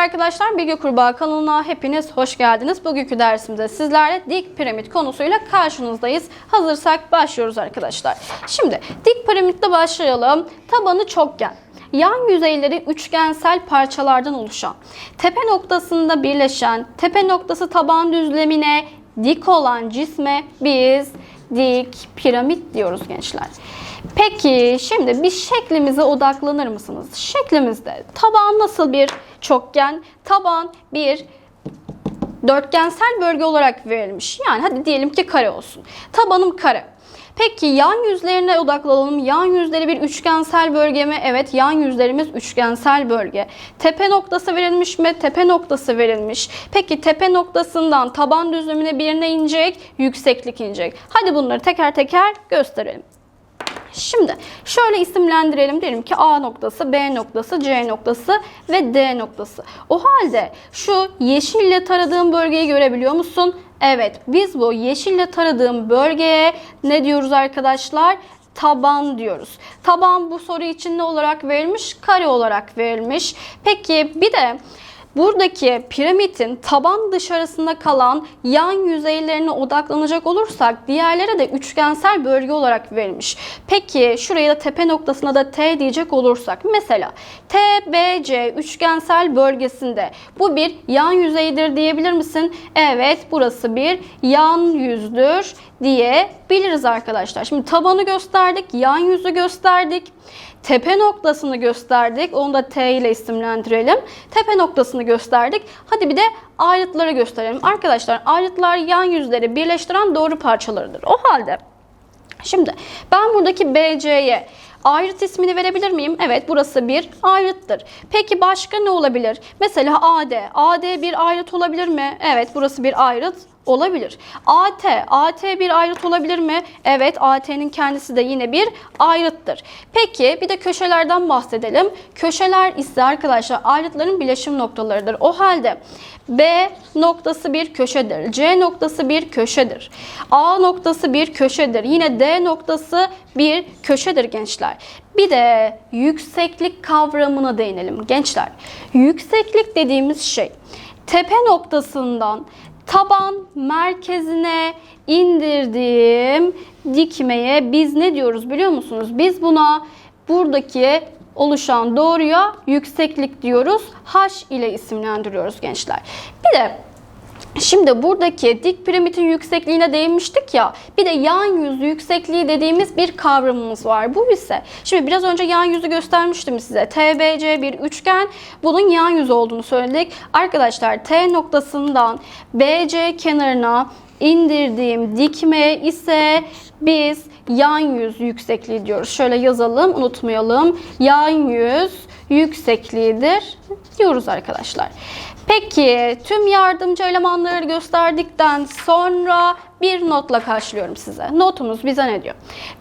arkadaşlar Bilgi Kurbağa kanalına hepiniz hoş geldiniz. Bugünkü dersimizde sizlerle dik piramit konusuyla karşınızdayız. Hazırsak başlıyoruz arkadaşlar. Şimdi dik piramitle başlayalım. Tabanı çokgen. Yan yüzeyleri üçgensel parçalardan oluşan, tepe noktasında birleşen, tepe noktası taban düzlemine dik olan cisme biz dik piramit diyoruz gençler. Peki şimdi bir şeklimize odaklanır mısınız? Şeklimizde taban nasıl bir çokgen? Taban bir dörtgensel bölge olarak verilmiş. Yani hadi diyelim ki kare olsun. Tabanım kare. Peki yan yüzlerine odaklanalım. Yan yüzleri bir üçgensel bölge mi? Evet yan yüzlerimiz üçgensel bölge. Tepe noktası verilmiş mi? Tepe noktası verilmiş. Peki tepe noktasından taban düzlemine birine inecek, yükseklik inecek. Hadi bunları teker teker gösterelim. Şimdi şöyle isimlendirelim. Diyelim ki A noktası, B noktası, C noktası ve D noktası. O halde şu yeşille taradığım bölgeyi görebiliyor musun? Evet biz bu yeşille taradığım bölgeye ne diyoruz arkadaşlar? Taban diyoruz. Taban bu soru için ne olarak verilmiş? Kare olarak verilmiş. Peki bir de Buradaki piramidin taban dışarısında kalan yan yüzeylerine odaklanacak olursak diğerlere de üçgensel bölge olarak verilmiş. Peki şuraya da tepe noktasına da T diyecek olursak mesela TBC üçgensel bölgesinde bu bir yan yüzeydir diyebilir misin? Evet burası bir yan yüzdür diyebiliriz arkadaşlar. Şimdi tabanı gösterdik, yan yüzü gösterdik. Tepe noktasını gösterdik. Onu da T ile isimlendirelim. Tepe noktasını gösterdik. Hadi bir de ayrıtları gösterelim. Arkadaşlar ayrıtlar yan yüzleri birleştiren doğru parçalarıdır. O halde şimdi ben buradaki BC'ye Ayrıt ismini verebilir miyim? Evet burası bir ayrıttır. Peki başka ne olabilir? Mesela AD. AD bir ayrıt olabilir mi? Evet burası bir ayrıt olabilir. AT, AT bir ayrıt olabilir mi? Evet, AT'nin kendisi de yine bir ayrıttır. Peki bir de köşelerden bahsedelim. Köşeler ise arkadaşlar ayrıtların bileşim noktalarıdır. O halde B noktası bir köşedir. C noktası bir köşedir. A noktası bir köşedir. Yine D noktası bir köşedir gençler. Bir de yükseklik kavramına değinelim gençler. Yükseklik dediğimiz şey tepe noktasından taban merkezine indirdiğim dikmeye biz ne diyoruz biliyor musunuz? Biz buna buradaki oluşan doğruya yükseklik diyoruz. H ile isimlendiriyoruz gençler. Bir de Şimdi buradaki dik piramidin yüksekliğine değinmiştik ya. Bir de yan yüz yüksekliği dediğimiz bir kavramımız var. Bu ise şimdi biraz önce yan yüzü göstermiştim size. TBC bir üçgen. Bunun yan yüz olduğunu söyledik. Arkadaşlar T noktasından BC kenarına indirdiğim dikme ise biz yan yüz yüksekliği diyoruz. Şöyle yazalım, unutmayalım. Yan yüz yüksekliğidir diyoruz arkadaşlar. Peki tüm yardımcı elemanları gösterdikten sonra bir notla karşılıyorum size. Notumuz bize ne diyor?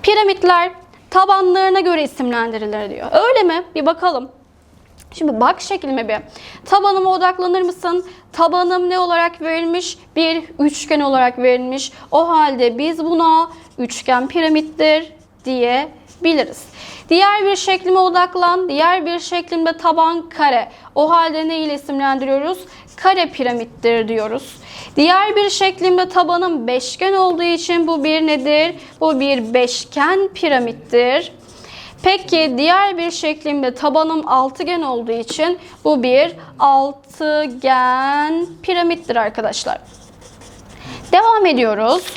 Piramitler tabanlarına göre isimlendirilir diyor. Öyle mi? Bir bakalım. Şimdi bak şeklime bir. Tabanıma odaklanır mısın? Tabanım ne olarak verilmiş? Bir üçgen olarak verilmiş. O halde biz buna üçgen piramittir diyebiliriz. Diğer bir şeklime odaklan. Diğer bir şeklimde taban kare. O halde ne ile isimlendiriyoruz? Kare piramittir diyoruz. Diğer bir şeklimde tabanım beşgen olduğu için bu bir nedir? Bu bir beşgen piramittir. Peki diğer bir şeklimde tabanım altıgen olduğu için bu bir altıgen piramittir arkadaşlar. Devam ediyoruz.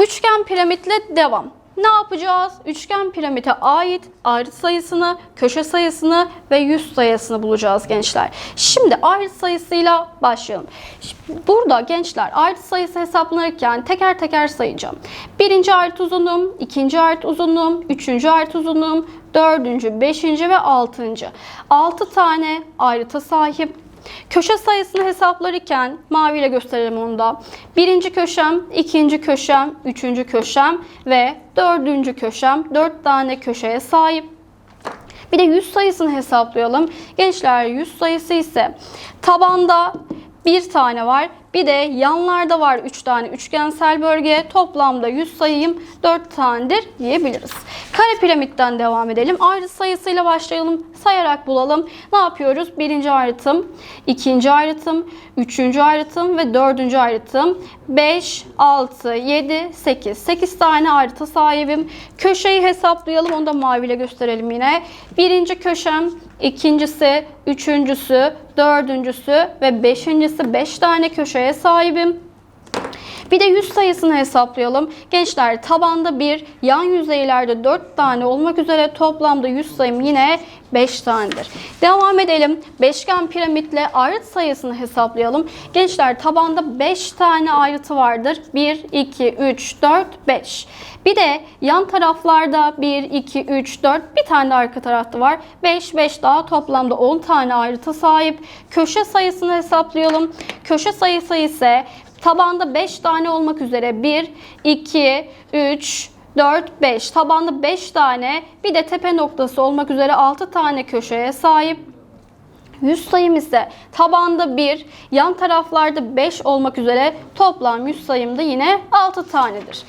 Üçgen piramitle devam. Ne yapacağız? Üçgen piramite ait ayrıt sayısını, köşe sayısını ve yüz sayısını bulacağız gençler. Şimdi ayrıt sayısıyla başlayalım. Burada gençler ayrıt sayısı hesaplanırken teker teker sayacağım. Birinci ayrıt uzunluğum, ikinci ayrıt uzunluğum, üçüncü ayrıt uzunluğum, dördüncü, beşinci ve altıncı. Altı tane ayrıta sahip Köşe sayısını hesaplarken maviyle gösterelim onu da. Birinci köşem, ikinci köşem, üçüncü köşem ve dördüncü köşem. Dört tane köşeye sahip. Bir de yüz sayısını hesaplayalım. Gençler yüz sayısı ise tabanda bir tane var. Bir de yanlarda var 3 tane üçgensel bölge. Toplamda 100 sayayım 4 tanedir diyebiliriz. Kare piramitten devam edelim. Ayrıt sayısıyla başlayalım. Sayarak bulalım. Ne yapıyoruz? Birinci ayrıtım, ikinci ayrıtım, üçüncü ayrıtım ve dördüncü ayrıtım. 5, 6, 7, 8. 8 tane ayrıta sahibim. Köşeyi hesaplayalım. Onu da maviyle gösterelim yine. Birinci köşem, ikincisi, üçüncüsü, dördüncüsü ve beşincisi 5 tane köşeye sahibim. Bir de yüz sayısını hesaplayalım. Gençler tabanda bir, yan yüzeylerde 4 tane olmak üzere toplamda yüz sayım yine 5 tanedir. Devam edelim. Beşgen piramitle ayrıt sayısını hesaplayalım. Gençler tabanda 5 tane ayrıtı vardır. 1, 2, 3, 4, 5. Bir de yan taraflarda 1, 2, 3, 4 bir tane de arka tarafta var. 5, 5 daha toplamda 10 tane ayrıta sahip. Köşe sayısını hesaplayalım. Köşe sayısı ise Tabanda 5 tane olmak üzere 1, 2, 3, 4, 5. Tabanda 5 tane bir de tepe noktası olmak üzere 6 tane köşeye sahip. Yüz sayım ise tabanda 1, yan taraflarda 5 olmak üzere toplam yüz sayım da yine 6 tanedir.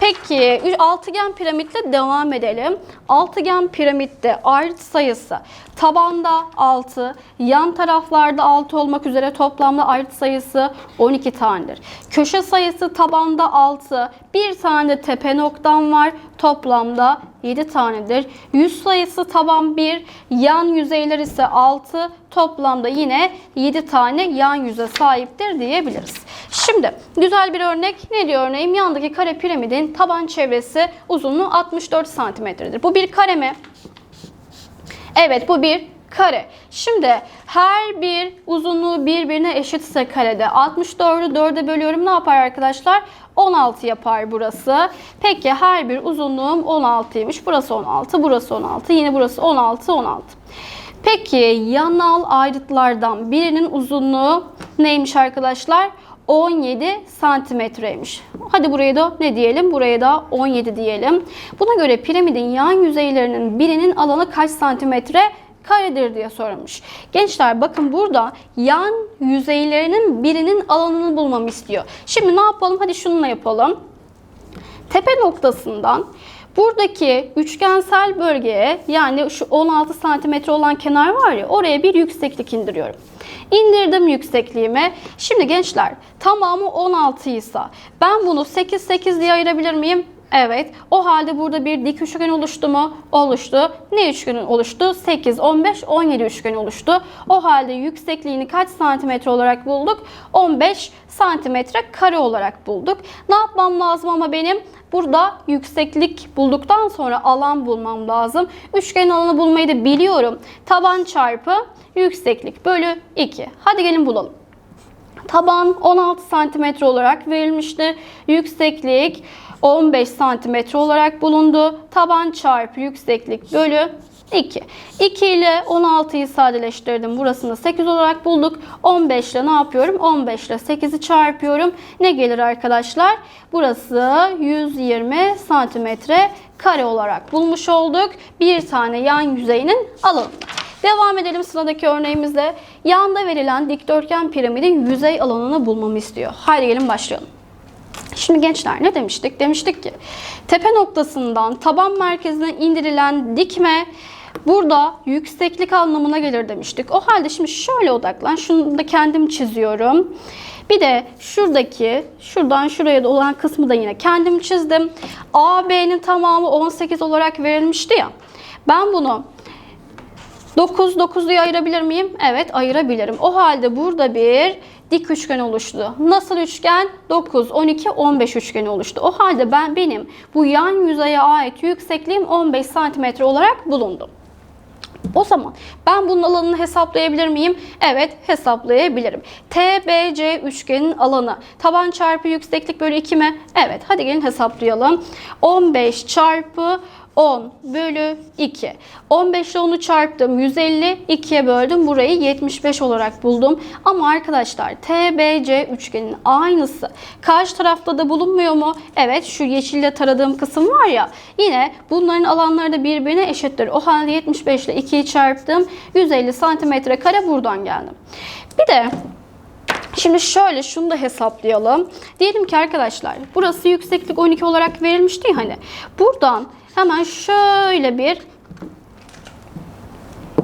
Peki altıgen piramitle devam edelim. Altıgen piramitte ayrıt sayısı tabanda 6, yan taraflarda 6 olmak üzere toplamda ayrıt sayısı 12 tanedir. Köşe sayısı tabanda 6, bir tane de tepe noktam var. Toplamda 7 tanedir. Yüz sayısı taban 1, yan yüzeyler ise 6, toplamda yine 7 tane yan yüze sahiptir diyebiliriz. Şimdi güzel bir örnek. Ne diyor örneğim? Yandaki kare piramidin taban çevresi uzunluğu 64 santimetredir. Bu bir kare mi? Evet bu bir kare. Şimdi her bir uzunluğu birbirine eşitse karede 64'ü 4'e bölüyorum. Ne yapar arkadaşlar? 16 yapar burası. Peki her bir uzunluğum 16'ymış. Burası 16, burası 16, yine burası 16, 16. Peki yanal ayrıtlardan birinin uzunluğu neymiş arkadaşlar? 17 santimetreymiş. Hadi buraya da ne diyelim? Buraya da 17 diyelim. Buna göre piramidin yan yüzeylerinin birinin alanı kaç santimetre karedir diye sorulmuş. Gençler bakın burada yan yüzeylerinin birinin alanını bulmamı istiyor. Şimdi ne yapalım? Hadi şununla yapalım. Tepe noktasından buradaki üçgensel bölgeye yani şu 16 santimetre olan kenar var ya oraya bir yükseklik indiriyorum. İndirdim yüksekliğimi. Şimdi gençler tamamı 16 ise ben bunu 8 8 diye ayırabilir miyim? Evet. O halde burada bir dik üçgen oluştu mu? Oluştu. Ne üçgeni oluştu? 8, 15, 17 üçgeni oluştu. O halde yüksekliğini kaç santimetre olarak bulduk? 15 santimetre kare olarak bulduk. Ne yapmam lazım ama benim? Burada yükseklik bulduktan sonra alan bulmam lazım. Üçgenin alanı bulmayı da biliyorum. Taban çarpı yükseklik bölü 2. Hadi gelin bulalım. Taban 16 santimetre olarak verilmişti. Yükseklik 15 santimetre olarak bulundu. Taban çarpı yükseklik bölü 2. 2 ile 16'yı sadeleştirdim. Burasını 8 olarak bulduk. 15 ile ne yapıyorum? 15 ile 8'i çarpıyorum. Ne gelir arkadaşlar? Burası 120 santimetre kare olarak bulmuş olduk. Bir tane yan yüzeyinin alanını. Devam edelim sıradaki örneğimizle. Yanda verilen dikdörtgen piramidin yüzey alanını bulmamı istiyor. Haydi gelin başlayalım. Şimdi gençler ne demiştik? Demiştik ki tepe noktasından taban merkezine indirilen dikme burada yükseklik anlamına gelir demiştik. O halde şimdi şöyle odaklan. Şunu da kendim çiziyorum. Bir de şuradaki, şuradan şuraya da olan kısmı da yine kendim çizdim. AB'nin tamamı 18 olarak verilmişti ya. Ben bunu 9, 9'luyu ayırabilir miyim? Evet ayırabilirim. O halde burada bir dik üçgen oluştu. Nasıl üçgen? 9, 12, 15 üçgeni oluştu. O halde ben benim bu yan yüzeye ait yüksekliğim 15 santimetre olarak bulundu. O zaman ben bunun alanını hesaplayabilir miyim? Evet hesaplayabilirim. TBC üçgenin alanı taban çarpı yükseklik bölü 2 mi? Evet hadi gelin hesaplayalım. 15 çarpı 10 bölü 2. 15 ile 10'u çarptım. 150 2'ye böldüm. Burayı 75 olarak buldum. Ama arkadaşlar TBC üçgenin aynısı. Karşı tarafta da bulunmuyor mu? Evet şu yeşille taradığım kısım var ya. Yine bunların alanları da birbirine eşittir. O halde 75 ile 2'yi çarptım. 150 santimetre kare buradan geldim. Bir de Şimdi şöyle şunu da hesaplayalım. Diyelim ki arkadaşlar burası yükseklik 12 olarak verilmişti ya hani. Buradan hemen şöyle bir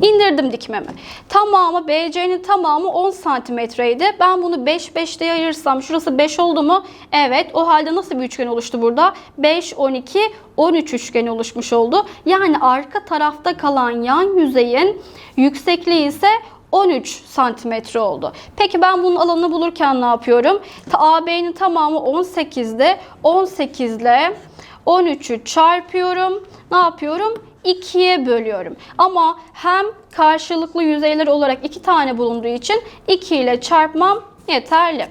indirdim dikmemi. Tamamı BC'nin tamamı 10 santimetreydi. Ben bunu 5 5 diye ayırırsam şurası 5 oldu mu? Evet. O halde nasıl bir üçgen oluştu burada? 5 12 13 üçgeni oluşmuş oldu. Yani arka tarafta kalan yan yüzeyin yüksekliği ise 13 santimetre oldu. Peki ben bunun alanını bulurken ne yapıyorum? AB'nin tamamı 18'de 18 ile 13'ü çarpıyorum. Ne yapıyorum? 2'ye bölüyorum. Ama hem karşılıklı yüzeyler olarak iki tane bulunduğu için 2 ile çarpmam yeterli.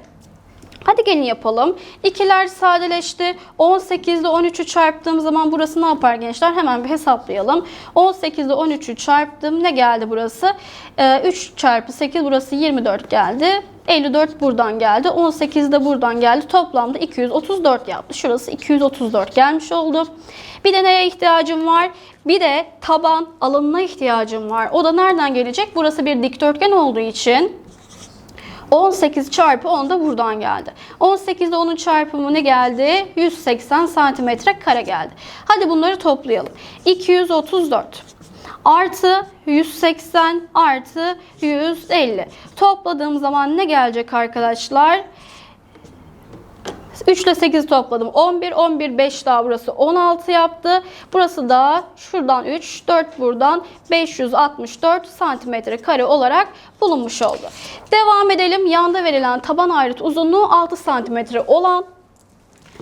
Hadi gelin yapalım. İkiler sadeleşti. 18 ile 13'ü çarptığım zaman burası ne yapar gençler? Hemen bir hesaplayalım. 18 ile 13'ü çarptım. Ne geldi burası? Ee, 3 çarpı 8 burası 24 geldi. 54 buradan geldi. 18 de buradan geldi. Toplamda 234 yaptı. Şurası 234 gelmiş oldu. Bir de neye ihtiyacım var? Bir de taban alanına ihtiyacım var. O da nereden gelecek? Burası bir dikdörtgen olduğu için 18 çarpı 10 da buradan geldi. 18 ile 10'un çarpımı ne geldi? 180 santimetre kare geldi. Hadi bunları toplayalım. 234 artı 180 artı 150. Topladığım zaman ne gelecek arkadaşlar? 3 ile 8 topladım. 11, 11, 5 daha burası 16 yaptı. Burası da şuradan 3, 4 buradan 564 santimetre kare olarak bulunmuş oldu. Devam edelim. Yanda verilen taban ayrıt uzunluğu 6 santimetre olan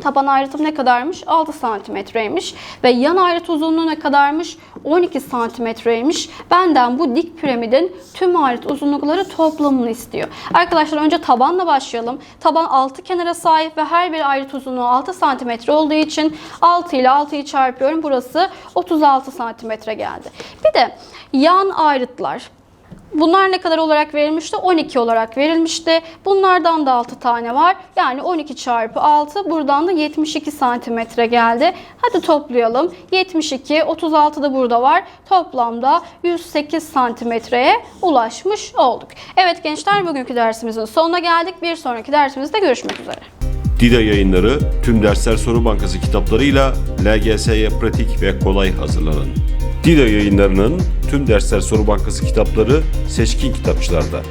Taban ayrıtım ne kadarmış? 6 santimetreymiş. Ve yan ayrıt uzunluğu ne kadarmış? 12 santimetreymiş. Benden bu dik piramidin tüm ayrıt uzunlukları toplamını istiyor. Arkadaşlar önce tabanla başlayalım. Taban 6 kenara sahip ve her bir ayrıt uzunluğu 6 santimetre olduğu için 6 ile 6'yı çarpıyorum. Burası 36 santimetre geldi. Bir de yan ayrıtlar. Bunlar ne kadar olarak verilmişti? 12 olarak verilmişti. Bunlardan da 6 tane var. Yani 12 çarpı 6. Buradan da 72 santimetre geldi. Hadi toplayalım. 72, 36 da burada var. Toplamda 108 santimetreye ulaşmış olduk. Evet gençler bugünkü dersimizin sonuna geldik. Bir sonraki dersimizde görüşmek üzere. Dida yayınları tüm dersler soru bankası kitaplarıyla LGS'ye pratik ve kolay hazırlanın. Dida yayınlarının tüm dersler soru bankası kitapları seçkin kitapçılarda.